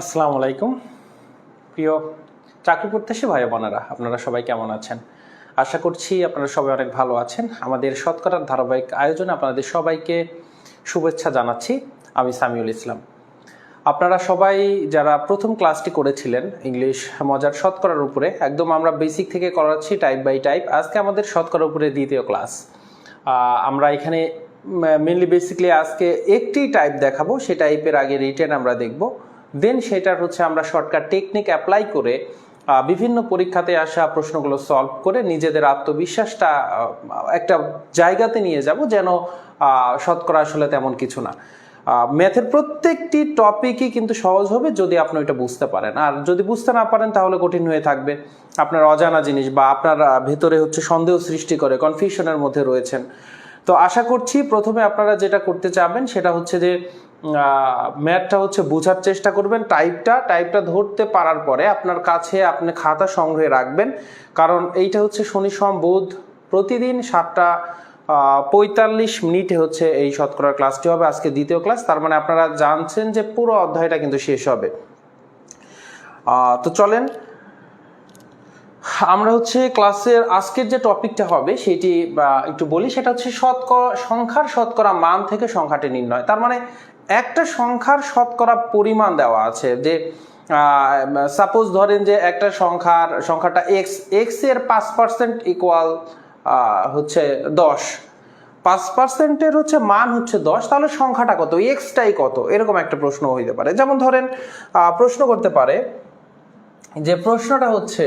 আসসালামু আলাইকুম। প্রিয় চাকরি প্রত্যাশী ভাই বোনেরা, আপনারা সবাই কেমন আছেন? আশা করছি আপনারা সবাই অনেক ভালো আছেন। আমাদের শতকরার ধারাবাহিক আয়োজনে আপনাদের সবাইকে শুভেচ্ছা জানাচ্ছি। আমি সামিউল ইসলাম। আপনারা সবাই যারা প্রথম ক্লাসটি করেছিলেন, ইংলিশ মজার শতকরার উপরে, একদম আমরা বেসিক থেকে করাচ্ছি টাইপ বাই টাইপ আজকে আমাদের শতকরার উপরে দ্বিতীয় ক্লাস। আমরা এখানে মেনলি বেসিক্যালি আজকে একটি টাইপ দেখাবো সেই টাইপের আগে রিটেন আমরা দেখব। দেন সেটার হচ্ছে আমরা শর্টকাট টেকনিক অ্যাপ্লাই করে বিভিন্ন পরীক্ষাতে আসা প্রশ্নগুলো সলভ করে নিজেদের আত্মবিশ্বাসটা একটা জায়গাতে নিয়ে যাব যেন শতকরা আসলে তেমন কিছু না। ম্যাথের প্রত্যেকটি টপিকই কিন্তু সহজ হবে যদি আপনি ওইটা বুঝতে পারেন। আর যদি বুঝতে না পারেন তাহলে কঠিন হয়ে থাকবে। আপনার অজানা জিনিস বা আপনার ভেতরে হচ্ছে সন্দেহ সৃষ্টি করে কনফিউশনের মধ্যে রয়েছেন। তো আশা করছি প্রথমে আপনারা যেটা করতে চাবেন সেটা হচ্ছে যে ম্যাথটা হচ্ছে বোঝার চেষ্টা করবেন টাইপটা টাইপটা ধরতে পারার পরে আপনার কাছে আপনি খাতা সংগ্রহে রাখবেন। কারণ এইটা হচ্ছে শনি সোম বুধ প্রতিদিন সাতটা পঁয়তাল্লিশ মিনিটে হচ্ছে এই শতকরার ক্লাসটি হবে, আজকে দ্বিতীয় ক্লাস তার মানে আপনারা জানছেন যে পুরো অধ্যায়টা কিন্তু শেষ হবে। তো চলেন, আমরা হচ্ছে ক্লাসের আজকের যে টপিকটা হবে সেটি একটু বলি, সেটা হচ্ছে শতকরা সংখ্যার শতকরা মান থেকে সংখ্যাটি নির্ণয়। তার মানে একটা সংখ্যার শতকরা পরিমাণ দেওয়া আছে যে সাপোজ ধরেন যে একটা সংখ্যার, সংখ্যাটা এক্স এক্সের পাঁচ পার্সেন্ট ইকুয়াল হচ্ছে দশ। পাঁচ পার্সেন্টের হচ্ছে মান হচ্ছে দশ, তাহলে সংখ্যাটা কত? এক্সটাই কত? এরকম একটা প্রশ্ন হইতে পারে। যেমন ধরেন প্রশ্ন করতে পারে যে প্রশ্নটা হচ্ছে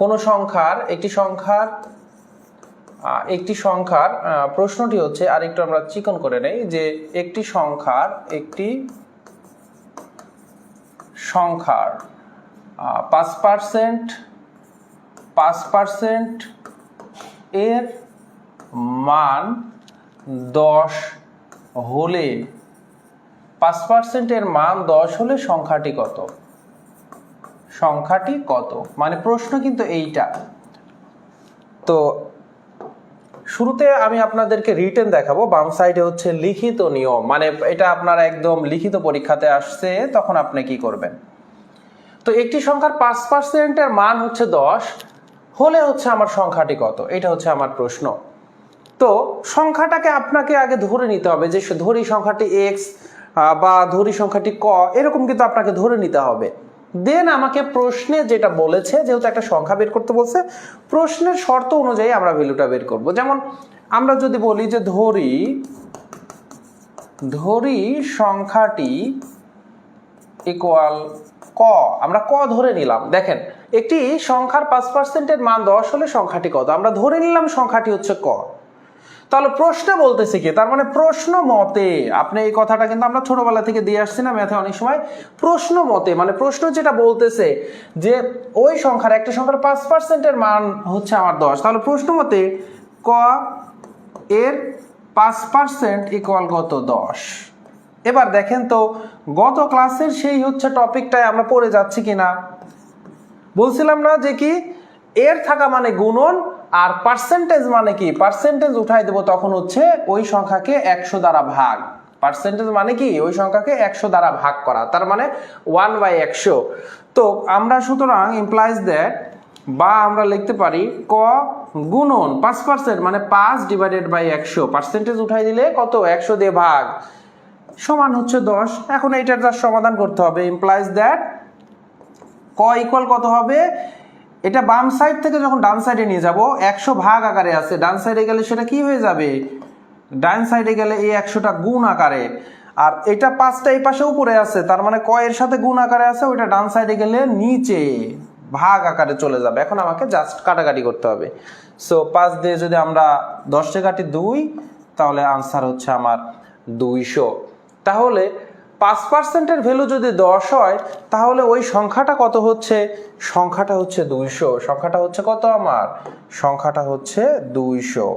কোনো সংখ্যার, একটি সংখ্যার একটি সংখ্যার প্রশ্নটি হচ্ছে আর একটু আমরা চিকন করে নেই, যে একটি সংখ্যার একটি সংখ্যার পাঁচ পার্সেন্ট পাঁচ পার্সেন্ট এর মান দশ হলে, পাঁচ পার্সেন্টের মান দশ হলে সংখ্যাটি কত? সংখ্যাটি কত? মানে প্রশ্ন কিন্তু এইটা। তো শুরুতে আমি আপনাদেরকে রিটেন দেখাবো, বাম সাইডে হচ্ছে লিখিত নিয়ম। মানে এটা আপনার একদম লিখিত পরীক্ষাতে আসছে, তখন আপনি কি করবেন? তো একটি সংখ্যার পাঁচ পার্সেন্টের মান হচ্ছে দশ, হলে হচ্ছে আমার সংখ্যাটি কত? এটা হচ্ছে আমার প্রশ্ন। তো সংখ্যাটাকে আপনাকে আগে ধরে নিতে হবে যে ধরি সংখ্যাটি এক্স বা ধরি সংখ্যাটি ক, এরকম কিন্তু আপনাকে ধরে নিতে হবে। দেন আমাকে প্রশ্নে যেটা বলেছে, যেহেতু একটা সংখ্যা বের করতে বলছে, প্রশ্নের শর্ত অনুযায়ী আমরা ভ্যালুটা বের করব। যেমন আমরা যদি বলি যে ধরি ধরি সংখ্যাটি ইকুয়াল ক, আমরা ক ধরে নিলাম। দেখেন, একটি সংখ্যার পাঁচ পার্সেন্টের মান দশ হলে সংখ্যাটি কত? আমরা ধরে নিলাম সংখ্যাটি হচ্ছে ক। তাহলে প্রশ্ন বলতেছে কি? তার মানে প্রশ্ন মতে, আপনি এই কথাটা কিন্তু আমরা ছোটবেলা থেকে দিয়ে আসছি না ম্যাথে অনেক সময়। প্রশ্ন মতে মানে প্রশ্ন যেটা বলতেছে যে, ওই সংখ্যার একটা সংখ্যার পাঁচ পার্সেন্টের মান হচ্ছে আমার দশ। তাহলে প্রশ্ন মতে, ক এর পাঁচ পার্সেন্ট ইকুয়াল কত? দশ। এবার দেখেন তো, গত ক্লাসের সেই হচ্ছে টপিকটায় আমরা পড়ে যাচ্ছি কিনা? বলছিলাম না যে কি, এর থাকা মানে গুণন আর পার্সেন্টেজ মানে কি? পার্সেন্টেজ উঠাই দেবো তখন হচ্ছে ওই সংখ্যাকে একশো দ্বারা ভাগ। পার্সেন্টেজ মানে কি? ওই সংখ্যাকে একশো দ্বারা ভাগ করা। তার মানে ওয়ান বাই একশো। তো আমরা সুতরাং ইমপ্লাইজ দ্যাট বা আমরা লিখতে পারি ক গুণন পাঁচ পার্সেন্ট মানে পাঁচ ডিভাইডেড বাই একশো। পার্সেন্টেজ উঠাই দিলে কত? একশো দিয়ে ভাগ। সমান হচ্ছে দশ। এখন এইটার যার সমাধান করতে হবে ইমপ্লাইজ দ্যাট ক ইকুয়াল কত হবে? এটা বাম সাইড থেকে যখন ডান সাইডে নিয়ে যাব, একশো ভাগ আকারে আছে। ডান সাইডে গেলে সেটা কি হয়ে যাবে? ডান সাইডে গেলে এই একশোটা গুণ আকারে। আর এটা পাঁচটা এই পাশে উপরে আছে, তার মানে ক এর সাথে গুণ আকারে আছে, ওইটা ডান সাইডে গেলে নিচে ভাগ আকারে চলে যাবে। এখন আমাকে জাস্ট কাটাকাটি করতে হবে। সো পাঁচ দিয়ে যদি আমরা দশটা কাটি দুই, তাহলে আনসার হচ্ছে আমার দুইশো। তাহলে পাঁচ পার্সেন্টের ভ্যালু যদি দশ হয়, তাহলে ওই সংখ্যাটা কত হচ্ছে? সংখ্যাটা হচ্ছে দুইশো। সংখ্যাটা হচ্ছে কত আমার? সংখ্যাটা হচ্ছে দুইশো।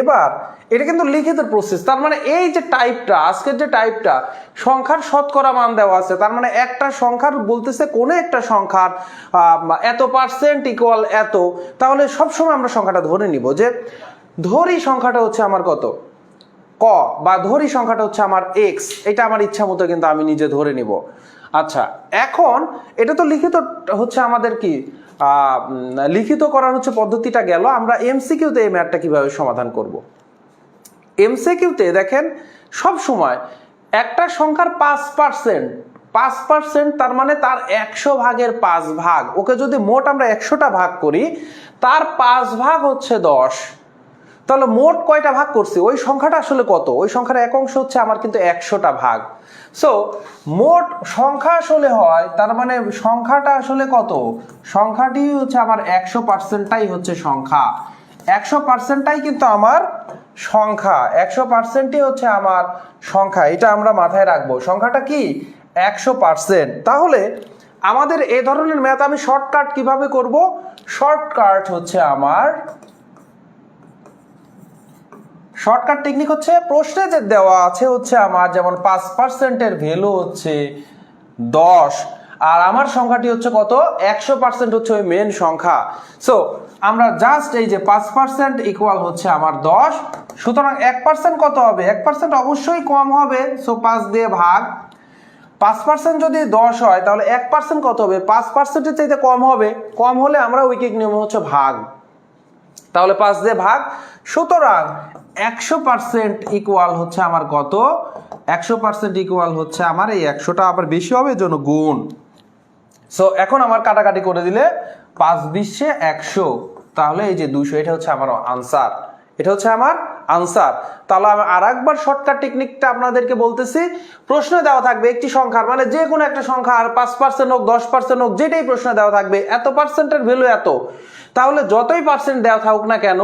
এবার, এটা কিন্তু লিখিত প্রসেস তার মানে এই যে টাইপটা আজকের যে টাইপটা সংখ্যার শতকরা মান দেওয়া আছে। তার মানে একটা সংখ্যার বলতেছে কোনো একটা সংখ্যার এত পার্সেন্ট ইকুয়াল এত। তাহলে সবসময় আমরা সংখ্যাটা ধরে নিব যে, ধরি সংখ্যাটা হচ্ছে আমার কত? ক, বা ধরি সংখ্যাটা হচ্ছে আমার এক্স এটা আমার ইচ্ছা মতো কিন্তু আমি নিজে ধরে নিব। আচ্ছা এখন এটা তো লিখিত হচ্ছে আমাদের কি লিখিত করার হচ্ছে পদ্ধতিটা গেল, আমরা এমসিকিউতে এই ম্যাথটা কীভাবে সমাধান করব? এমসিকিউতে দেখেন, সব সময় একটা সংখ্যার পাঁচ পার্সেন্ট পাঁচ পার্সেন্ট তার মানে তার একশো ভাগের পাঁচ ভাগ, ওকে যদি মোট আমরা একশোটা ভাগ করি, তার পাঁচ ভাগ হচ্ছে দশ। তাহলে মোট কয়টা ভাগ করছি? ওই সংখ্যাটা আসলে কত? ওই সংখ্যার এক অংশ হচ্ছে আমার কিন্তু একশোটা ভাগ। সো মোট সংখ্যা আসলে হয়, তার মানে সংখ্যাটা আসলে কত? সংখ্যাটি হচ্ছে আমার একশো পার্সেন্টটাই হচ্ছে সংখ্যা। একশো পার্সেন্টটাই কিন্তু আমার সংখ্যা। একশো পার্সেন্টই হচ্ছে আমার সংখ্যা। এটা আমরা মাথায় রাখব। সংখ্যাটা কি? একশো পার্সেন্ট। তাহলে আমাদের এ ধরনের ম্যাথ আমি শর্টকাট কীভাবে করব? শর্টকাট হচ্ছে আমার শর্টকাট টেকনিক হচ্ছে, প্রশ্নে যে দেওয়া আছে হচ্ছে আমার যেমন পাঁচ পার্সেন্টের ভ্যালু হচ্ছে দশ, আর আমার সংখ্যাটি হচ্ছে কত? একশো পার্সেন্ট হচ্ছে ওই মেন সংখ্যা। সো আমরা জাস্ট এই যে পাঁচ পার্সেন্ট ইকুয়াল হচ্ছে আমার দশ, সুতরাং এক পার্সেন্ট কত হবে? এক পার্সেন্ট অবশ্যই কম হবে সো পাঁচ দিয়ে ভাগ। পাঁচ পার্সেন্ট যদি দশ হয়, তাহলে এক পার্সেন্ট কত হবে? পাঁচ পার্সেন্টের চাইতে কম হবে। কম হলে আমরা উইকিক নিয়ম হচ্ছে ভাগ। তাহলে পাঁচ দিয়ে ভাগ। সুতরাং একশো পার্সেন্ট ইকুয়াল হচ্ছে আমার কত? একশো পার্সেন্ট ইকুয়াল হচ্ছে আমার এই একশোটা আবার বেশি হবে জন্য গুণ। সো এখন আমার কাটাকাটি করে দিলে পাঁচ বিশে একশো। তাহলে এই যে দুশো এটা হচ্ছে আমার আনসার এটা হচ্ছে আমার আনসার। তাহলে আমি আর একবার শর্টকাট টেকনিকটা আপনাদেরকে বলতেছি। প্রশ্ন দেওয়া থাকবে একটি সংখ্যার মানে যে কোনো একটা সংখ্যা আর পাঁচ পার্সেন্ট হোক, দশ পার্সেন্ট হোক, যেটাই প্রশ্ন দেওয়া থাকবে, এত পার্সেন্টের ভ্যালু এত? তাহলে যতই পার্সেন্ট দেওয়া থাকুক না কেন,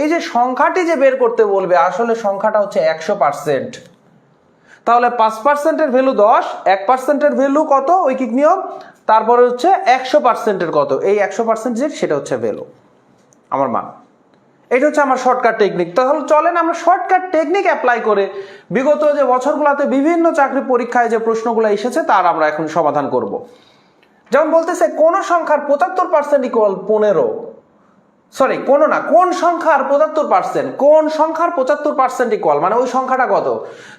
এই যে সংখ্যাটি যে বের করতে বলবে, আসলে সংখ্যাটা হচ্ছে একশো পার্সেন্ট তাহলে পাঁচ পার্সেন্টের ভ্যালু দশ, এক পার্সেন্টের ভ্যালু কত? ঐকিক নিয়ম। তারপরে হচ্ছে একশো পার্সেন্টের কত? এই একশো পার্সেন্টের সেটা হচ্ছে ভ্যালু আমার মান। এটা হচ্ছে আমার শর্টকাট টেকনিক তাহলে চলেন আমরা শর্টকাট টেকনিক অ্যাপ্লাই করে বিগত যে বছরগুলোতে বিভিন্ন চাকরি পরীক্ষায় যে প্রশ্নগুলো এসেছে, তার আমরা এখন সমাধান করব। যেমন বলতেছে, কোন সংখ্যার পঁচাত্তর পার্সেন্ট ইকুয়াল পনেরো? সরি কোন না, কোন সংখ্যার পঁচাত্তর পার্সেন্ট কোন সংখ্যার পঁচাত্তর পার্সেন্ট ইকুয়াল মানে ওই সংখ্যাটা কত?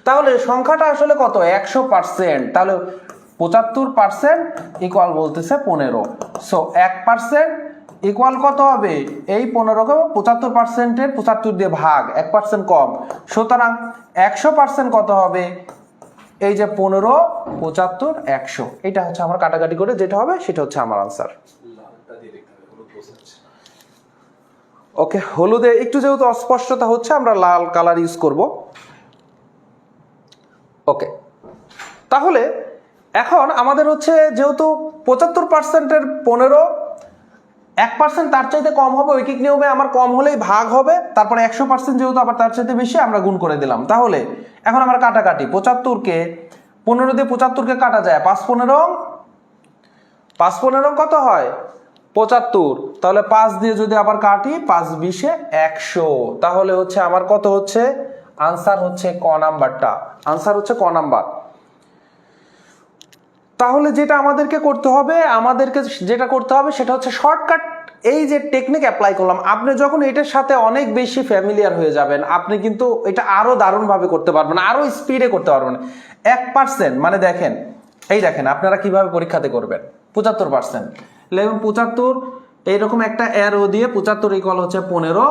তাহলে সংখ্যাটা আসলে কত? একশো পার্সেন্ট তাহলে পঁচাত্তর পার্সেন্ট ইকুয়াল বলতেছে পনেরো। সো এক পার্সেন্ট ইকুয়াল কত হবে? এই পনেরোকে পঁচাত্তর পার্সেন্টের পঁচাত্তর দিয়ে ভাগ, এক পার্সেন্ট কম। সুতরাং একশো পার্সেন্ট কত হবে? এই যে পনেরো, পঁচাত্তর, একশো। এটা হচ্ছে আমার কাটাকাটি করে যেটা হবে, সেটা হচ্ছে আমার আনসার ওকে, হলুদে একটু যেহেতু অস্পষ্টতা হচ্ছে, আমরা লাল কালার ইউজ করব। ওকে, তাহলে এখন আমাদের হচ্ছে যেহেতু পঁচাত্তর পার্সেন্টের পনেরো এক পার্সেন্ট তার চাইতে কম হবে, ঐকিক নিয়মে আমার কম হলেই ভাগ হবে, তারপরে একশো পার্সেন্ট যেহেতু আবার তার চাইতে বেশি, আমরা গুণ করে দিলাম। তাহলে, এখন আমরা কাটাকাটি, পঁচাত্তরকে, পনেরো দিয়ে পঁচাত্তরকে কাটা যায়, পাঁচ পনেরো পাঁচ পনেরো কত হয়? পঁচাত্তর। তাহলে পাঁচ দিয়ে যদি আবার কাটি, পাঁচ বিশে একশো। তাহলে হচ্ছে আমার কত হচ্ছে? আনসার হচ্ছে ক নাম্বারটা। আনসার হচ্ছে ক নাম্বার। তাহলে যেটা আমাদেরকে করতে হবে, আমাদেরকে যেটা করতে হবে সেটা হচ্ছে শর্টকাট এই যে টেকনিক অ্যাপ্লাই করলাম। আপনি যখন এটার সাথে অনেক বেশি ফ্যামিলিয়ার হয়ে যাবেন, আপনি কিন্তু এটা আরও দারুণভাবে করতে পারবেন আরও স্পিডে করতে পারবেন। এক পার্সেন্ট মানে দেখেন, এই দেখেন, আপনারা কীভাবে পরীক্ষাতে করবেন? পঁচাত্তর পার্সেন্ট লেখুন পঁচাত্তর, এইরকম একটা অ্যারো দিয়ে পঁচাত্তর ইকুয়াল হচ্ছে পনেরো,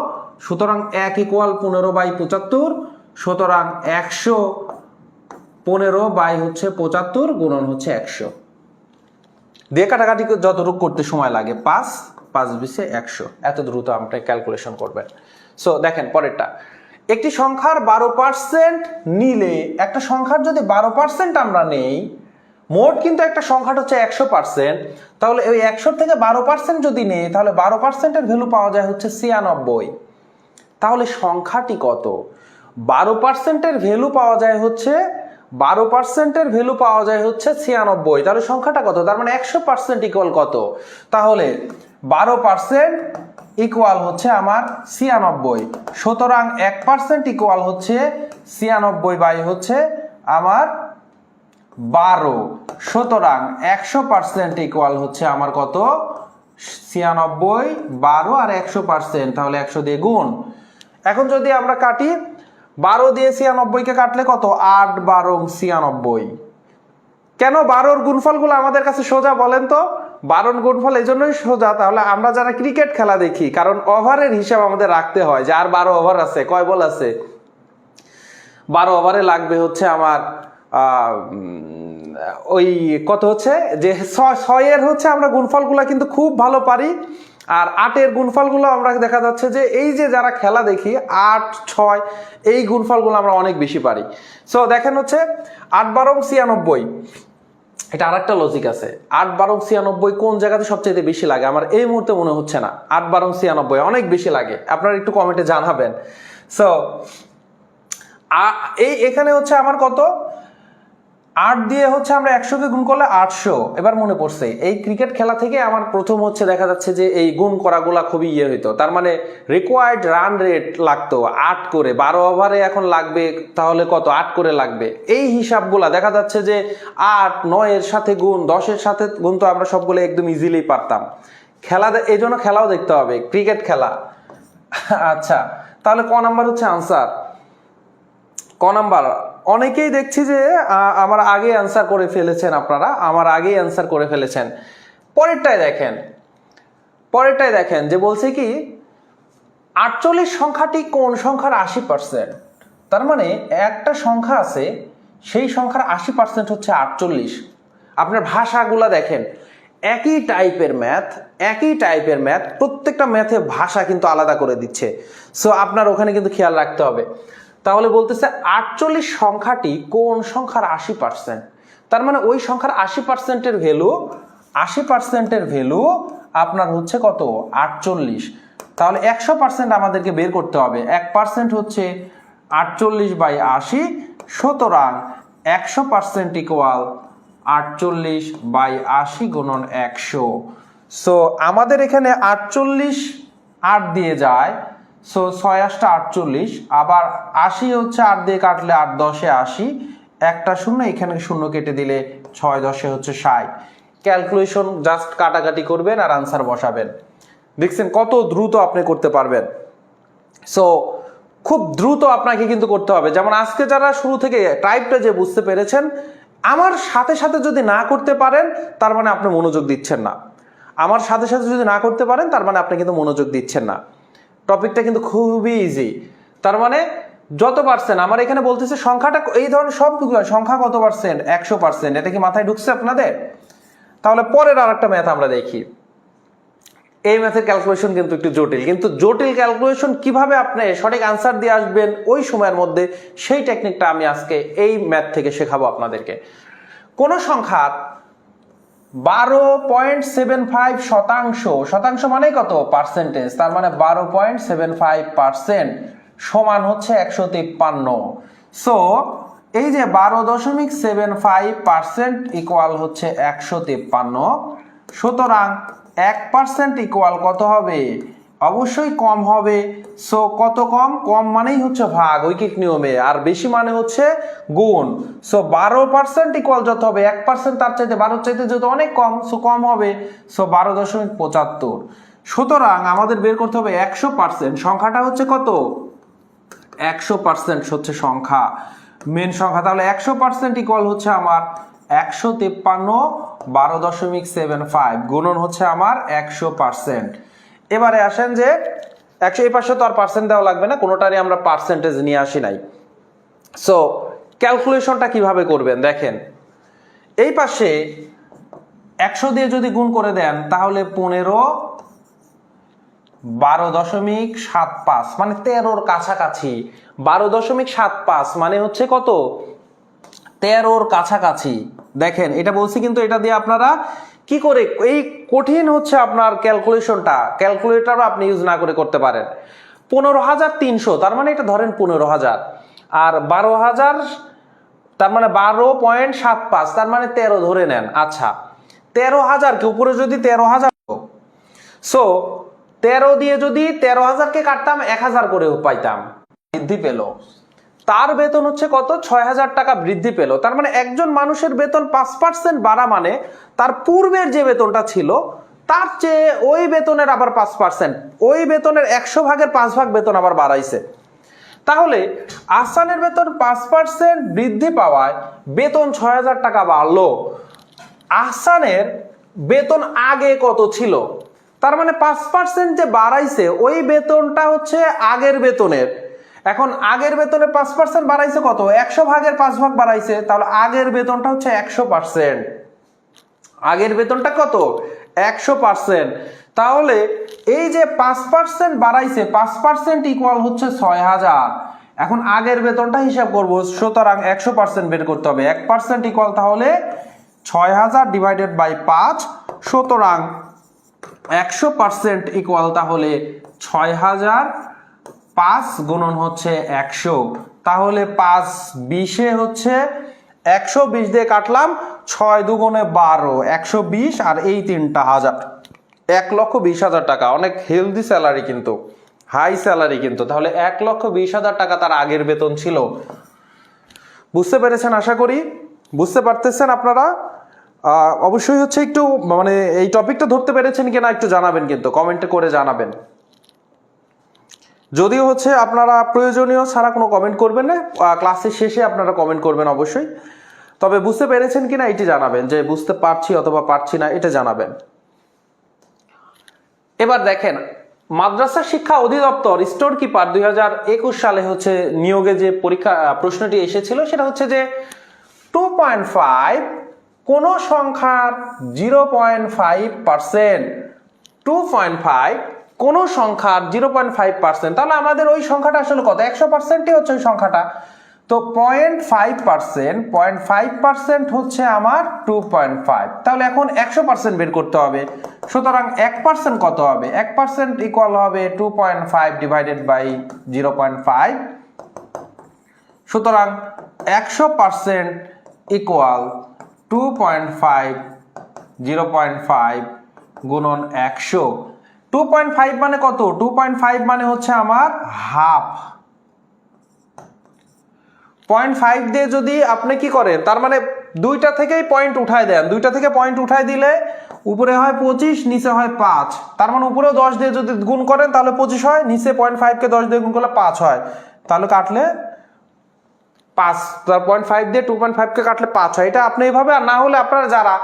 সুতরাং এক ইকুয়াল পনেরো বাই পঁচাত্তর, সুতরাং একশো পনেরো বাই হচ্ছে পঁচাত্তর গুণন হচ্ছে একশো। দিয়ে কাটাকাটি যতটুকু করতে সময় লাগে, পাঁচ পাঁচ বিশে একশো। এত দ্রুত আপনি ক্যালকুলেশন করবেন। সো দেখেন পরেরটা। একটি সংখ্যার বারো পার্সেন্ট নিলে, একটা সংখ্যার যদি বারো পার্সেন্ট আমরা নেই, মোট কিন্তু একটা সংখ্যাটা হচ্ছে একশো পার্সেন্ট তাহলে ওই একশোর থেকে বারো পার্সেন্ট যদি নেই, তাহলে বারো পার্সেন্টের ভ্যালু পাওয়া যায় হচ্ছে ছিয়ানব্বই। তাহলে সংখ্যাটি কত? বারো পার্সেন্টের ভ্যালু পাওয়া যায় হচ্ছে বারো পার্সেন্টের ভ্যালু পাওয়া যায় হচ্ছে ছিয়ানব্বই। তাহলে সংখ্যাটা কত? তার মানে একশো পার্সেন্ট ইকুয়াল কত? তাহলে বারো পার্সেন্ট ইকুয়াল হচ্ছে আমার ছিয়ানব্বই। সুতরাং এক পার্সেন্ট ইকুয়াল হচ্ছে ছিয়ানব্বই বাই হচ্ছে আমার বারো। সুতরাং একশো পার্সেন্ট ইকুয়াল হচ্ছে আমার কত? ছিয়ানব্বই, বারো আর একশো পার্সেন্ট তাহলে একশো দিয়ে গুণ। এখন যদি আমরা কাটি বারো দিয়ে ছিয়ানব্বইকে কাটলে কত? আট, বারো ছিয়ানব্বই। কেন বারোর গুণফলগুলো আমাদের কাছে সোজা বলেন তো? বারোর গুণফল এই জন্যই সোজা, তাহলে আমরা যারা ক্রিকেট খেলা দেখি, কারণ ওভারের হিসাব আমাদের রাখতে হয় যে আর বারো ওভার আছে, কয় বল আছে? বারো ওভারে লাগবে হচ্ছে আমার ওই কত হচ্ছে? যে ছয় ছয়ের হচ্ছে আমরা গুণফলগুলো কিন্তু খুব ভালো পারি। আর আটের গুণফলগুলো আমরা দেখা যাচ্ছে যে এই যে যারা খেলা দেখি, আট, ছয়, এই গুণফলগুলো আমরা অনেক বেশি পারি। সো দেখেন হচ্ছে আট বারো ছিয়ানব্বই। এটা আরেকটা লজিক আছে। আট বারো ছিয়ানব্বই কোন জায়গাতে সবচেয়ে বেশি লাগে? আমার এই মুহূর্তে মনে হচ্ছে না। আট বারো ছিয়ানব্বই অনেক বেশি লাগে। আপনারা একটু কমেন্টে জানাবেন। সো এই এখানে হচ্ছে আমার কত? আট দিয়ে হচ্ছে আমরা একশোকে গুণ করলে আটশো। এবার মনে পড়ছে, এই ক্রিকেট খেলা থেকে আমার প্রথম হচ্ছে দেখা যাচ্ছে যে এই গুণ করাগুলা খুবই ইয়ে হইতো। তার মানে রিকোয়ার্ড রান রেট লাগতো আট করে, বারো ওভারে এখন লাগবে তাহলে কত? আট করে লাগবে। এই হিসাবগুলা দেখা যাচ্ছে যে আট, নয়ের সাথে গুণ, দশের সাথে গুণ তো আমরা সবগুলো একদম ইজিলি পারতাম। খেলা এই জন্য খেলাও দেখতে হবে, ক্রিকেট খেলা। আচ্ছা তাহলে ক নাম্বার হচ্ছে আনসার ক নাম্বার অনেকেই দেখছি যে আমার আগে অ্যান্সার করে ফেলেছেন আপনারা। আমার আগেই অ্যান্সার করে ফেলেছেন। পরেরটায় দেখেন। পরেরটায় দেখেন যে বলছে কি, আটচল্লিশ সংখ্যাটি কোন সংখ্যার আশি পার্সেন্ট তার মানে একটা সংখ্যা আছে, সেই সংখ্যার আশি পার্সেন্ট হচ্ছে আটচল্লিশ। আপনার ভাষাগুলা দেখেন। একই টাইপের ম্যাথ একই টাইপের ম্যাথ প্রত্যেকটা ম্যাথে ভাষা কিন্তু আলাদা করে দিচ্ছে। সো আপনার ওখানে কিন্তু খেয়াল রাখতে হবে। তাহলে বলতেছে আটচল্লিশ সংখ্যাটি কোন সংখ্যার আশি পার্সেন্ট তার মানে ওই সংখ্যার আশি পার্সেন্টের ভ্যালু আশি পার্সেন্টের ভ্যালু আপনার হচ্ছে কত? আটচল্লিশ। তাহলে একশো পার্সেন্ট আমাদেরকে বের করতে হবে। এক পার্সেন্ট হচ্ছে আটচল্লিশ বাই আশি, সুতরাং একশো পার্সেন্ট ইকুয়াল আটচল্লিশ বাই আশি গুণন একশো। সো আমাদের এখানে আটচল্লিশ আট দিয়ে যায় সো ছয় আটটা আটচল্লিশ, আবার আশি হচ্ছে আট দিয়ে কাটলে আট দশে আশি, একটা শূন্য, এখানে শূন্য কেটে দিলে ছয় দশে হচ্ছে ষাট। ক্যালকুলেশন জাস্ট কাটাকাটি করবেন আর আনসার বসাবেন। দেখছেন কত দ্রুত আপনি করতে পারবেন। সো খুব দ্রুত আপনাকে কিন্তু করতে হবে। যেমন আজকে যারা শুরু থেকে টাইপটা যে বুঝতে পেরেছেন, আমার সাথে সাথে যদি না করতে পারেন, তার মানে আপনি মনোযোগ দিচ্ছেন না। আমার সাথে সাথে যদি না করতে পারেন, তার মানে আপনি কিন্তু মনোযোগ দিচ্ছেন না। টপিকটা কিন্তু খুবই ইজি তার মানে যত পার্সেন্ট আমার এখানে বলতেছে সংখ্যাটা এই ধরনের সবগুলো সংখ্যা কত পার্সেন্ট একশো পার্সেন্ট এটা কি মাথায় ঢুকছে আপনাদের? তাহলে পরের আর একটা ম্যাথ আমরা দেখি। এই ম্যাথের ক্যালকুলেশন কিন্তু একটু জটিল। কিন্তু জটিল ক্যালকুলেশন কীভাবে আপনি সঠিক আনসার দিয়ে আসবেন ওই সময়ের মধ্যে সেই টেকনিকটা আমি আজকে এই ম্যাথ থেকে শেখাবো আপনাদেরকে। কোন সংখ্যার বারো পয়েন্ট সেভেন ফাইভ শতাংশ। শতাংশ মানে কত? পার্সেন্টেজ। তার মানে বারো পয়েন্ট সেভেন ফাইভ পার্সেন্ট সমান হচ্ছে একশো তিপ্পান্ন। সো এই যে বারো দশমিক সেভেন ফাইভ পার্সেন্ট ইকুয়াল হচ্ছে একশো তিপ্পান্ন, সুতরাং এক পার্সেন্ট ইকুয়াল কত হবে? অবশ্যই কম হবে। সো কত কম? কম মানেই হচ্ছে ভাগ, ঐকিক নিয়মে। আর বেশি মানে হচ্ছে গুণ। সো বারো পার্সেন্ট ইকুয়াল যত হবে, এক পার্সেন্ট তার চাইতে বারোর চাইতে যত অনেক কম সো কম হবে। সো বারো দশমিক পঁচাত্তর। সুতরাং আমাদের বের করতে হবে একশো পার্সেন্ট সংখ্যাটা হচ্ছে কত? একশো পার্সেন্ট হচ্ছে সংখ্যা। মেন সংখ্যা। তাহলে একশো পার্সেন্ট ইকুয়াল হচ্ছে আমার একশো তেপ্পান্ন, বারো দশমিক সেভেন ফাইভ। গুণন হচ্ছে আমার একশো পার্সেন্ট এবারে আসেন যে একশো এই পাশে তো আর পার্সেন্ট দেওয়া লাগবে না, কোনোটারই আমরা পার্সেন্টেজ নিয়ে আসি নাই। সো ক্যালকুলেশনটা কীভাবে করবেন? দেখেন, এই পাশে একশো দিয়ে যদি গুণ করে দেন, তাহলে পনেরো বারো দশমিক সাত পাঁচ মানে তেরোর কাছাকাছি। বারো দশমিক সাত পাঁচ মানে হচ্ছে কত? তেরোর কাছাকাছি। দেখেন, এটা বলছি কিন্তু এটা দিয়ে আপনারা কি করে? এই কঠিন হচ্ছে আপনার ক্যালকুলেশনটা ক্যালকুলেটরও আপনি ইউজ না করে করতে পারেন। পনেরো হাজার তিনশো, তার মানে এটা ধরেন পনেরো হাজার। আর বারো হাজার, তার মানে বারো পয়েন্ট সাত পাঁচ, তার মানে তেরো ধরে নেন। আচ্ছা তেরো হাজারকে উপরে যদি তেরো হাজার সো তেরো দিয়ে যদি তেরো হাজারকে কাটতাম, এক হাজার করে পাইতাম। বৃদ্ধি পেল। তার বেতন হচ্ছে কত? ছয় হাজার টাকা বৃদ্ধি পেল। তার মানে একজন মানুষের বেতন পাঁচ পার্সেন্ট বাড়া মানে তার পূর্বের যে বেতনটা ছিল, তার চেয়ে ওই বেতনের আবার পাঁচ পার্সেন্ট ওই বেতনের একশো ভাগের পাঁচ ভাগ বেতন আবার বাড়াইছে। তাহলে আসানের বেতন পাঁচ পার্সেন্ট বৃদ্ধি পাওয়ায় বেতন ছয় হাজার টাকা বাড়লো। আসানের বেতন আগে কত ছিল? তার মানে পাঁচ পার্সেন্ট যে বাড়াইছে, ওই বেতনটা হচ্ছে আগের বেতনের। এখন আগের বেতনে পাঁচ পার্সেন্ট বাড়াইছে কত? একশো ভাগের পাঁচ ভাগ বাড়াইছে, তাহলে আগের বেতনটা হচ্ছে একশো পার্সেন্ট আগের বেতনটা কত? একশো পার্সেন্ট তাহলে এই যে পাঁচ পার্সেন্ট বাড়াইছে, পাঁচ পার্সেন্ট ইকুয়াল হচ্ছে ছয় হাজার। এখন আগের বেতনটা হিসাব করব, সুতরাং একশো পার্সেন্ট বের করতে হবে। এক পার্সেন্ট ইকুয়াল তাহলে ছয় হাজার ডিভাইডেড বাই পাঁচ, সুতরাং একশো পার্সেন্ট ইকুয়াল তাহলে ছয় হাজার পাঁচ গুণন হচ্ছে একশো। তাহলে পাঁচ বিশে হচ্ছে একশো বিশ দিয়ে কাটলাম ছয় দুগুণে বারো, একশো বিশ আর এই তিনটা হাজার। এক লক্ষ বিশ হাজার টাকা, অনেক হেলদি স্যালারি কিন্তু হাই স্যালারি কিন্তু। তাহলে এক লক্ষ বিশ হাজার টাকা তার আগের বেতন ছিল। বুঝতে পেরেছেন আশা করি? বুঝতে পারতেছেন আপনারা? অবশ্যই হচ্ছে একটু মানে এই টপিকটা ধরতে পেরেছেন কিনা একটু জানাবেন কিন্তু কমেন্টে করে জানাবেন। যদিও হচ্ছে আপনারা প্রয়োজনীয় ছাড়া কোনো কমেন্ট করবেন না ক্লাসের শেষে আপনারা কমেন্ট করবেন অবশ্যই। তবে বুঝতে পেরেছেন কি না এটি জানাবেন, যে বুঝতে পারছি অথবা পারছি না এটা জানাবেন। এবার দেখেন, মাদ্রাসা শিক্ষা অধিদপ্তর স্টোর কিপার দুই হাজার একুশ সালে হচ্ছে নিয়োগে যে পরীক্ষা প্রশ্নটি এসেছিল সেটা হচ্ছে যে টু পয়েন্ট ফাইভ কোনো সংখ্যার zero point five percent two point five কোনো সংখ্যার জিরো পয়েন্ট ফাইভ পার্সেন্ট তাহলে আমাদের ওই সংখ্যাটা আসলে কত? একশো পার্সেন্টই হচ্ছে ওই সংখ্যাটা। তো point five percent point five percent হচ্ছে আমার টু পয়েন্ট ফাইভ তাহলে এখন একশো পার্সেন্ট বের করতে হবে। সুতরাং এক পার্সেন্ট কত হবে? এক পার্সেন্ট ইকুয়াল হবে two point five divided by zero point five সুতরাং একশো percent equal to point five zero point five গুণন একশো। টু পয়েন্ট ফাইভ মানে কত? টু পয়েন্ট ফাইভ মানে হচ্ছে আমার হাফ পয়েন্ট ফাইভ দিয়ে যদি আপনি কি করেন, তার মানে দুইটা থেকেই পয়েন্ট উঠায় দেন। দুইটা থেকে পয়েন্ট উঠায় দিলে উপরে হয় পঁচিশ, নিচে হয় পাঁচ। তার মানে উপরেও দশ দিয়ে যদি গুণ করেন, তাহলে পঁচিশ হয়, নিচে পয়েন্ট ফাইভকে দশ দিয়ে গুণ করলে পাঁচ হয়। তাহলে কাটলে পাঁচ। পয়েন্ট ফাইভ দিয়ে টু পয়েন্ট ফাইভকে কাটলে পাঁচ হয়। এটা আপনি এইভাবে, আর না হলে আপনারা যারা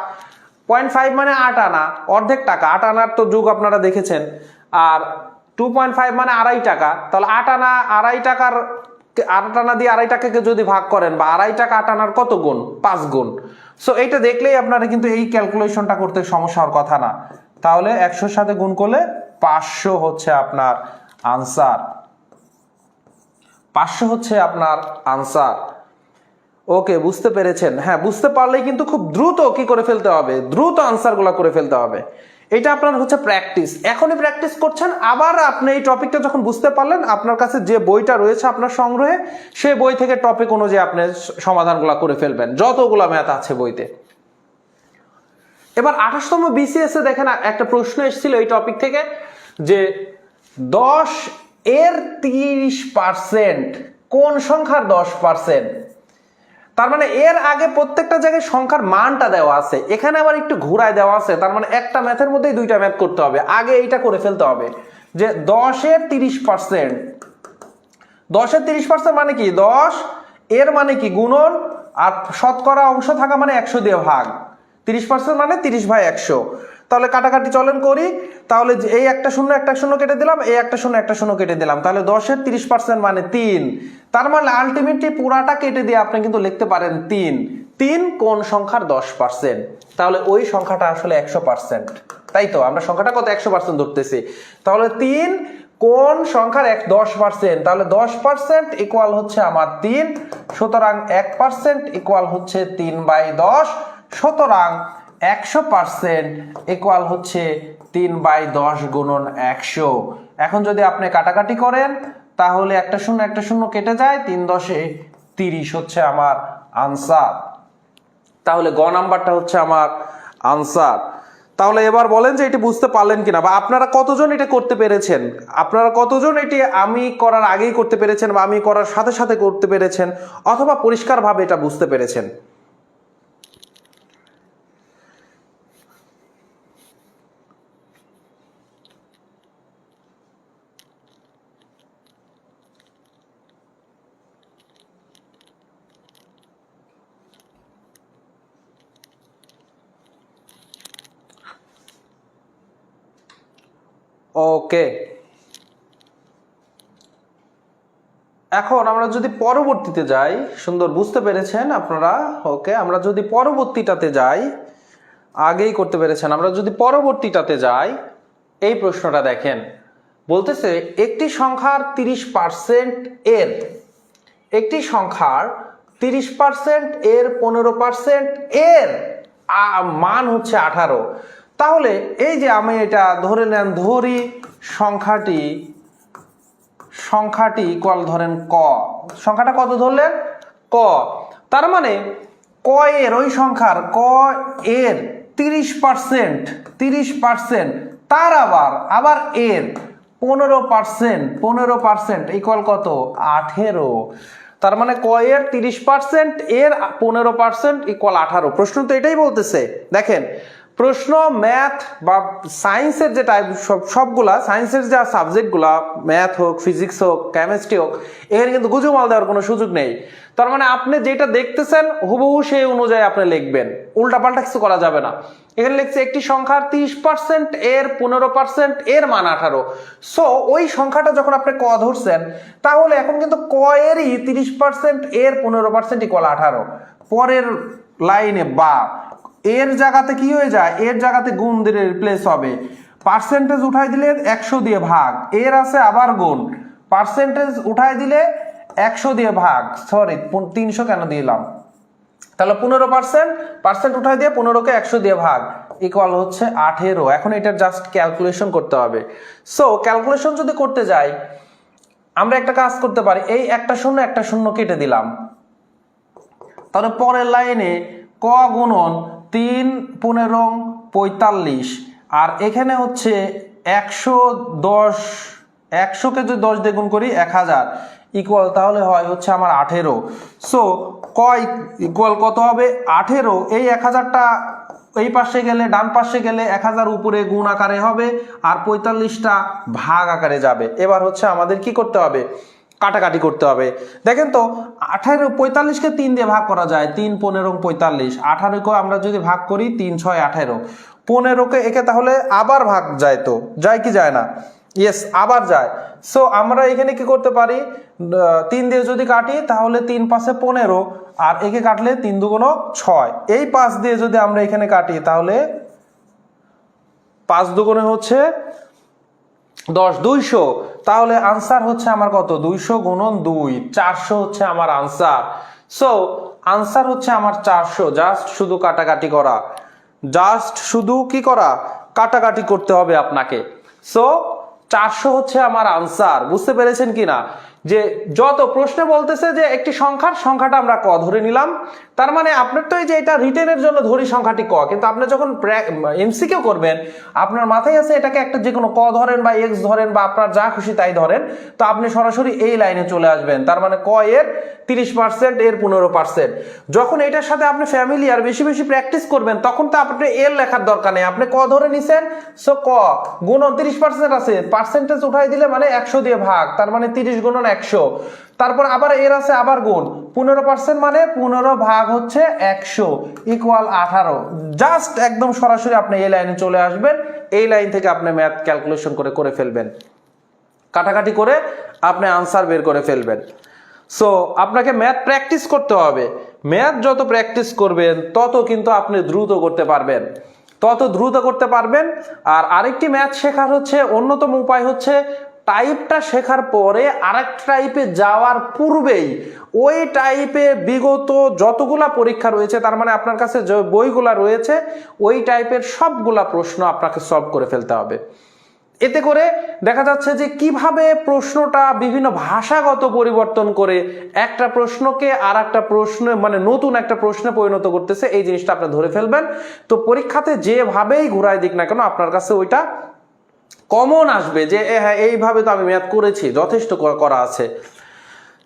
পয়েন্ট ফাইভ মানে আট আনা, অর্ধেক টাকা। আট আনার তো যুগ আপনারা দেখেছেন। আর টু পয়েন্ট ফাইভ মানে আড়াই টাকা। তাহলে আট আনা, আড়াই টাকার আট আনা দিয়ে আড়াই টাকাকে যদি ভাগ করেন, বা আড়াই টাকা আট আনার কত গুণ? পাঁচ গুণ। সো এইটা দেখলেই আপনারা কিন্তু এই ক্যালকুলেশনটা করতে সমস্যা হওয়ার কথা না। তাহলে একশোর সাথে গুণ করলে পাঁচশো হচ্ছে আপনার আনসার পাঁচশো হচ্ছে আপনার আনসার ওকে, বুঝতে পেরেছেন। হ্যাঁ বুঝতে পারলেই কিন্তু খুব দ্রুত কি করে ফেলতে হবে? দ্রুত আনসারগুলো করে ফেলতে হবে। এটা আপনার হচ্ছে প্র্যাকটিস এখনই প্র্যাকটিস করছেন, আবার আপনি এই টপিকটা যখন বুঝতে পারলেন, আপনার কাছে যে বইটা রয়েছে আপনার সংগ্রহে সেই বই থেকে টপিক অনুযায়ী আপনি সমাধানগুলো করে ফেলবেন। যতগুলো ম্যাথ আছে বইতে। এবার আঠাশতম বিসিএস এ দেখেন একটা প্রশ্ন এসেছিল এই টপিক থেকে, যে দশ এর তিরিশ পার্সেন্ট কোন সংখ্যার দশ পার্সেন্ট তার মানে এর আগে প্রত্যেকটা জায়গায় সংখ্যার মানটা দেওয়া আছে। এখানে আবার একটু ঘুরায় দেওয়া আছে। তার মানে একটা ম্যাথের মধ্যেই দুইটা ম্যাথ করতে হবে। আগে এইটা করে ফেলতে হবে যে দশের তিরিশ পার্সেন্ট দশের তিরিশ পার্সেন্ট মানে কি? দশ, এর মানে কি? গুণন, আর শতকরা অংশ থাকা মানে একশো দিয়ে ভাগ। তিরিশ পার্সেন্ট মানে তিরিশ ভাই একশো। তাহলে কাটাকাটি চলেন করি। তাহলে এই একটা শূন্য একটা শূন্য কেটে দিলাম, এই একটা শূন্য একটা শূন্য কেটে দিলাম। তাহলে দশের তিরিশ পার্সেন্ট মানে তিন। তার মানে আলটিমেটলি পুরাটা কেটে দিয়ে আপনি কিন্তু লিখতে পারেন তিন। তিন কোন সংখ্যার দশ পার্সেন্ট তাহলে ওই সংখ্যাটা আসলে একশো পার্সেন্ট তাই তো? আমরা সংখ্যাটা কত? একশো পার্সেন্ট ধরতেছি। তাহলে তিন কোন সংখ্যার এক দশ পার্সেন্ট তাহলে দশ পার্সেন্ট ইকুয়াল হচ্ছে আমার তিন, সুতরাং এক পার্সেন্ট ইকুয়াল হচ্ছে তিন বাই দশ, সুতরাং একশো পার্সেন্ট ইকুয়াল হচ্ছে তিন বাই দশ গুণন একশো। এখন যদি আপনি কাটাকাটি করেন, তাহলে একটা শূন্য একটা শূন্য কেটে যায়, তিন দশে তিরিশ হচ্ছে আমার আনসার তাহলে গ নাম্বারটা হচ্ছে আমার আনসার তাহলে এবার বলেন যে এটি বুঝতে পারলেন কিনা, বা আপনারা কতজন এটা করতে পেরেছেন? আপনারা কতজন এটি আমি করার আগেই করতে পেরেছেন, বা আমি করার সাথে সাথে করতে পেরেছেন, অথবা পরিষ্কারভাবে এটা বুঝতে পেরেছেন? ওকে এখন আমরা যদি পরবর্তীতে যাই, সুন্দর, বুঝতে পেরেছেন আপনারা? ওকে আমরা যদি পরবর্তীটাতে যাই, আগেই করতে পেরেছেন। আমরা যদি পরবর্তীটাতে যাই, এই প্রশ্নটা দেখেন। বলতেছে, একটি সংখ্যার তিরিশ পার্সেন্ট এর, একটি সংখ্যার তিরিশ পার্সেন্ট এর পনেরো পার্সেন্ট এর মান হচ্ছে আঠারো। তাহলে এই যে আমি এটা ধরে নেন, ধরি সংখ্যাটি সংখ্যাটি ইকুয়াল ধরেন ক। সংখ্যাটা কত ধরলেন? ক। তার মানে ক এর, ওই সংখ্যার ক এর তিরিশ পার্সেন্ট তিরিশ পার্সেন্ট তার আবার আবার এর পনেরো পার্সেন্ট পনেরো পার্সেন্ট ইকুয়াল কত? আঠেরো। তার মানে ক এর তিরিশ পার্সেন্ট এর পনেরো পার্সেন্ট ইকুয়াল আঠারো। প্রশ্ন তো এটাই বলতেছে। দেখেন প্রশ্ন ম্যাথ বা সায়েন্সের যে টাইপ সব, সবগুলা সায়েন্সের যা সাবজেক্টগুলা ম্যাথ হোক ফিজিক্স হোক কেমিস্ট্রি হোক এখানে কিন্তু গুজুমাল দেওয়ার কোনো সুযোগ নেই। তার মানে আপনি যেটা দেখতেছেন, হুবহু সেই অনুযায়ী আপনি লিখবেন। উল্টাপাল্টা কিছু করা যাবে না। এখানে লিখছে একটি সংখ্যার তিরিশ পার্সেন্ট এর পনেরো পার্সেন্ট এর মান আঠারো। সো ওই সংখ্যাটা যখন আপনি ক ধরছেন, তাহলে এখন কিন্তু ক এরই তিরিশ পার্সেন্ট এর পনেরো পার্সেন্ট ইকুয়াল আঠারো। পরের লাইনে বা। এর জায়গাতে কি হয়ে যায়? এর জায়গাতে গুণ দিয়ে রিপ্লেস হবে। পার্সেন্টেজ উঠাই দিলে একশো দিয়ে ভাগ। এর আছে আবার গুণ। পার্সেন্টেজ উঠাই দিলে একশো দিয়ে ভাগ। সরি তিনশো কেন দিলাম? তাহলে পনেরো পার্সেন্ট পার্সেন্ট উঠাই দিয়ে পনেরোকে একশো দিয়ে ভাগ। ইকুয়াল হচ্ছে আঠেরো। এখন এটার জাস্ট ক্যালকুলেশন করতে হবে। সো ক্যালকুলেশন যদি করতে যাই, আমরা একটা কাজ করতে পারি। এই একটা শূন্য একটা শূন্য কেটে দিলাম। তাহলে পরের লাইনে ক গুণন তিন পনেরো পঁয়তাল্লিশ। আর এখানে হচ্ছে একশো দশ একশোকে যদি দশ দিয়ে গুণ করি এক হাজার ইকুয়াল তাহলে হয় হচ্ছে আমার আঠেরো। সো ক ইকুয়াল কত হবে? আঠেরো। এই এক হাজারটা এই পাশে গেলে, ডান পাশে গেলে এক হাজার উপরে গুণ আকারে হবে, আর পঁয়তাল্লিশটা ভাগ আকারে যাবে। এবার হচ্ছে আমাদের কি করতে হবে? কাটাকাটি করতে হবে। দেখেন তো, আঠারো পঁয়তাল্লিশকে তিন দিয়ে ভাগ করা যায়, তিন, পনেরো, পঁয়তাল্লিশ। আঠারোকে আমরা যদি ভাগ করি, তিন, ছয়, আঠারো। পনেরোকে একে তাহলে আবার ভাগ যায় তো, যায় কি যায় না? ইয়েস আবার যায়। সো আমরা এখানে কি করতে পারি? তিন দিয়ে যদি কাটি, তাহলে তিন পাশে পনেরো, আর একে কাটলে তিন দুগুণ ছয়। এই পাঁচ দিয়ে যদি আমরা এখানে কাটি, তাহলে পাঁচ দুগুণে হচ্ছে দশ, দুইশো। তাহলে আনসার হচ্ছে আমার কত? দুইশো গুণন দুই। চারশো হচ্ছে আমার আনসার সো আনসার হচ্ছে আমার চারশো। জাস্ট শুধু কাটাকাটি করা। জাস্ট শুধু কি করা? কাটাকাটি করতে হবে আপনাকে। সো চারশো হচ্ছে আমার আনসার বুঝতে পেরেছেন কিনা? যে যত প্রশ্নে বলতেছে যে একটি সংখ্যার, সংখ্যাটা আমরা ক ধরে নিলাম? তার মানে আপনার তো এই যে এটা রিটেনের জন্য ধরি সংখ্যাটি ক, কিন্তু আপনি যখন এমসিকিউ করবেন, আপনার মাথায় আছে এটাকে একটা যে কোনো ক ধরেন বা এক্স ধরেন বা আপনার যা খুশি তাই ধরেন, তো আপনি সরাসরি এই লাইনে চলে আসবেন। তার মানে ক এর তিরিশ পার্সেন্ট এর পনেরো পার্সেন্ট যখন এটার সাথে আপনি ফ্যামিলি আর বেশি বেশি প্র্যাকটিস করবেন, তখন তো আপনি এর লেখার দরকার নেই। আপনি ক ধরে নিছেন সো ক, গুণন তিরিশ পার্সেন্ট আছে। পার্সেন্টেজ উঠাই দিলে মানে একশো দিয়ে ভাগ, তার মানে তিরিশ গুণন একশো। তারপর আবার এর আছে আবার গুণ। পনেরো পার্সেন্ট মানে পনেরো ভাগ হচ্ছে একশো ইকুয়াল আঠারো। জাস্ট একদম সরাসরি আপনি এই লাইনে চলে আসবেন। এই লাইন থেকে আপনি ম্যাথ ক্যালকুলেশন করে করে ফেলবেন। কাটাকাটি করে আপনি আনসার বের করে ফেলবেন। সো আপনাকে ম্যাথ প্র্যাকটিস করতে হবে। ম্যাথ যত প্র্যাকটিস করবেন, তত কিন্তু আপনি দ্রুত করতে পারবেন। তত দ্রুত করতে পারবেন। আর আরেকটি ম্যাথ শেখার হচ্ছে, অন্যতম উপায় হচ্ছে টাইপটা শেখার পরে আরেক টাইপে যাওয়ার পূর্বেই ওই টাইপে বিগত যতগুলা পরীক্ষা রয়েছে, তার মানে আপনার কাছে যে বইগুলা রয়েছে, ওই টাইপের সবগুলা প্রশ্ন আপনাকে সলভ করে ফেলতে হবে। এতে করে দেখা যাচ্ছে যে কীভাবে প্রশ্নটা বিভিন্ন ভাষাগত পরিবর্তন করে একটা প্রশ্নকে আর একটা প্রশ্ন মানে নতুন একটা প্রশ্নে পরিণত করতেছে, এই জিনিসটা আপনি ধরে ফেলবেন। তো পরীক্ষাতে যেভাবেই ঘুরাই দিক না কেন, আপনার কাছে ওইটা কমন আসবে যে হ্যাঁ এইভাবে তো আমি ম্যাথ করেছি, যথেষ্ট করা আছে।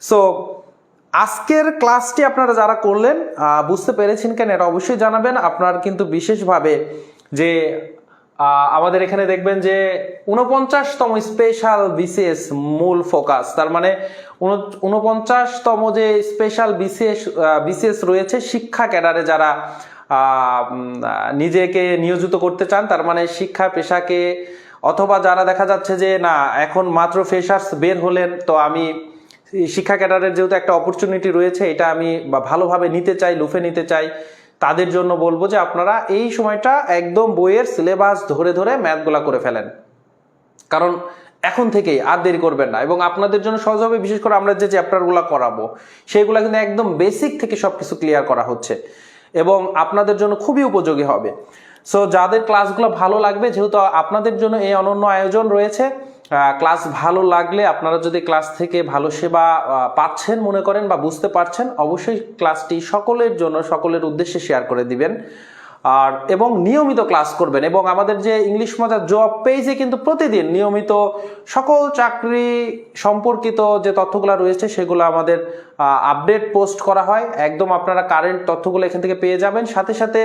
সো আজকের ক্লাসটি আপনারা যারা করলেন বুঝতে পেরেছেন কেন, এটা অবশ্যই জানাবেন। আপনার কিন্তু বিশেষভাবে যে আমাদের এখানে দেখবেন যে উনপঞ্চাশতম স্পেশাল বিসিএস মূল ফোকাস। তার মানে উন- উনপঞ্চাশতম যে স্পেশাল বিসিএস বিসিএস রয়েছে, শিক্ষা ক্যাডারে যারা নিজেকে নিয়োজিত করতে চান, তার মানে শিক্ষা পেশাকে অথবা যারা দেখা যাচ্ছে যে, না, এখন মাত্র ফ্রেশার্স বের হলেন, তো আমি শিক্ষা ক্যাডারের যেহেতু একটা অপরচুনিটি রয়েছে, এটা আমি ভালোভাবে নিতে চাই, লুফে নিতে চাই, তাদের জন্য বলব যে, আপনারা এই সময়টা একদম বইয়ের সিলেবাস ধরে ধরে ম্যাথগুলা করে ফেলেন। কারণ এখন থেকেই আর দেরি করবেন না এবং আপনাদের জন্য সহজ হবে, বিশেষ করে আমরা যে চ্যাপ্টারগুলো করাবো, সেইগুলো কিন্তু একদম বেসিক থেকে সব কিছু ক্লিয়ার করা হচ্ছে এবং আপনাদের জন্য খুবই উপযোগী হবে। সো যাদের ক্লাসগুলো ভালো লাগবে, যেহেতু আপনাদের জন্য এই অনন্য আয়োজন রয়েছে ক্লাস ভালো লাগলে আপনারা যদি ক্লাস থেকে ভালো সেবা পাচ্ছেন, মনে করেন বা বুঝতে পারছেন, অবশ্যই ক্লাসটি সকলের জন্য, সকলের উদ্দেশ্যে শেয়ার করে দিবেন। আর, এবং নিয়মিত ক্লাস করবেন, এবং আমাদের যে ইংলিশ মজার জব পেজে কিন্তু প্রতিদিন নিয়মিত সকল চাকরি সম্পর্কিত যে তথ্যগুলো রয়েছে, সেগুলো আমাদের আপডেট পোস্ট করা হয়। একদম আপনারা কারেন্ট তথ্যগুলো এখান থেকে পেয়ে যাবেন। সাথে সাথে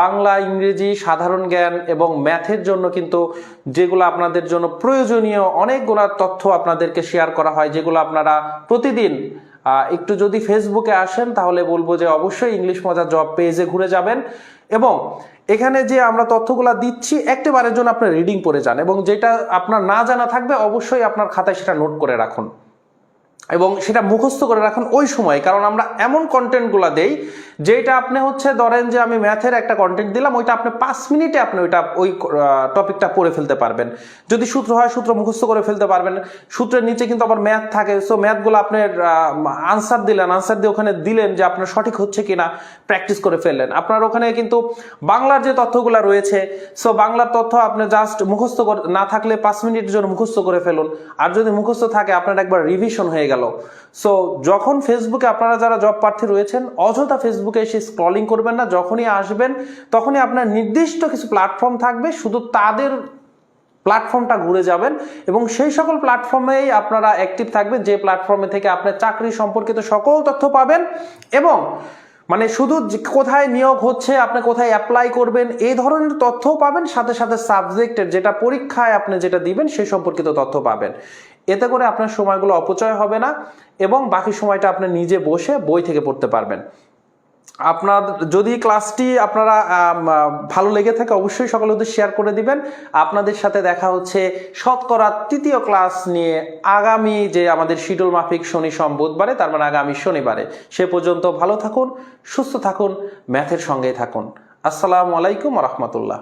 বাংলা, ইংরেজি, সাধারণ জ্ঞান এবং ম্যাথের জন্য কিন্তু যেগুলো আপনাদের জন্য প্রয়োজনীয়, অনেকগুলো তথ্য আপনাদেরকে শেয়ার করা হয়, যেগুলো আপনারা প্রতিদিন একটু যদি ফেসবুকে আসেন তাহলে বলব যে অবশ্যই ইংলিশ মজা জব পেজে ঘুরে যাবেন এবং এখানে যে আমরা তথ্যগুলো দিচ্ছি, একটিবারের জন্য আপনি রিডিং পড়ে যান এবং যেটা আপনার না জানা থাকবে অবশ্যই আপনার খাতায় সেটা নোট করে রাখুন। এবং সেটা মুখস্থ করে রাখুন ওই সময়, কারণ আমরা এমন কন্টেন্টগুলো দেই, যেটা আপনি হচ্ছে ধরেন যে আমি ম্যাথের একটা কন্টেন্ট দিলাম, ওইটা আপনি পাঁচ মিনিটে আপনি ওইটা ওই টপিকটা পড়ে ফেলতে পারবেন। যদি সূত্র হয়, সূত্র মুখস্থ করে ফেলতে পারবেন। সূত্রের নিচে কিন্তু আবার ম্যাথ থাকে সো ম্যাথগুলো আপনি আনসার দিলেন আনসার দিয়ে ওখানে দিলেন যে আপনার সঠিক হচ্ছে কিনা প্র্যাকটিস করে ফেললেন। আপনার ওখানে কিন্তু বাংলার যে তথ্যগুলো রয়েছে সো বাংলার তথ্য আপনি জাস্ট মুখস্থ না থাকলে পাঁচ মিনিটের জন্য মুখস্থ করে ফেলুন। আর যদি মুখস্থ থাকে, আপনার একবার রিভিশন হয়ে গেল। সো যখন ফেসবুকে আপনারা যারা জব প্রার্থী রয়েছেন, অযথা ফেসবুকে এসে স্ক্রলিং করবেন না, যখনই আসবেন, তখনই আপনার নির্দিষ্ট কিছু প্ল্যাটফর্ম থাকবে, শুধু তাদের প্ল্যাটফর্মটা ঘুরে যাবেন এবং সেই সকল প্ল্যাটফর্মেই আপনারা অ্যাক্টিভ থাকবেন, যে প্ল্যাটফর্মে থেকে আপনার চাকরি সম্পর্কিত সকল তথ্য পাবেন এবং মানে শুধু কোথায় নিয়োগ হচ্ছে, আপনি কোথায় অ্যাপ্লাই করবেন, এই ধরনের তথ্যও পাবেন, সাথে সাথে সাবজেক্টের যেটা পরীক্ষায় আপনি যেটা দিবেন সেই সম্পর্কিত তথ্য পাবেন। এতে করে আপনার সময়গুলো অপচয় হবে না এবং বাকি সময়টা আপনি নিজে বসে বই থেকে পড়তে পারবেন। আপনার যদি ক্লাসটি আপনারা ভালো লেগে থাকে অবশ্যই মধ্যে শেয়ার করে দিবেন। আপনাদের সাথে দেখা হচ্ছে শতকরা তৃতীয় ক্লাস নিয়ে আগামী যে আমাদের শিডিউল মাফিক শনি সোম বুধবারে তার মানে আগামী শনিবারে। সে পর্যন্ত ভালো থাকুন, সুস্থ থাকুন ম্যাথের সঙ্গেই থাকুন। আসসালামু আলাইকুম রহমতুল্লাহ।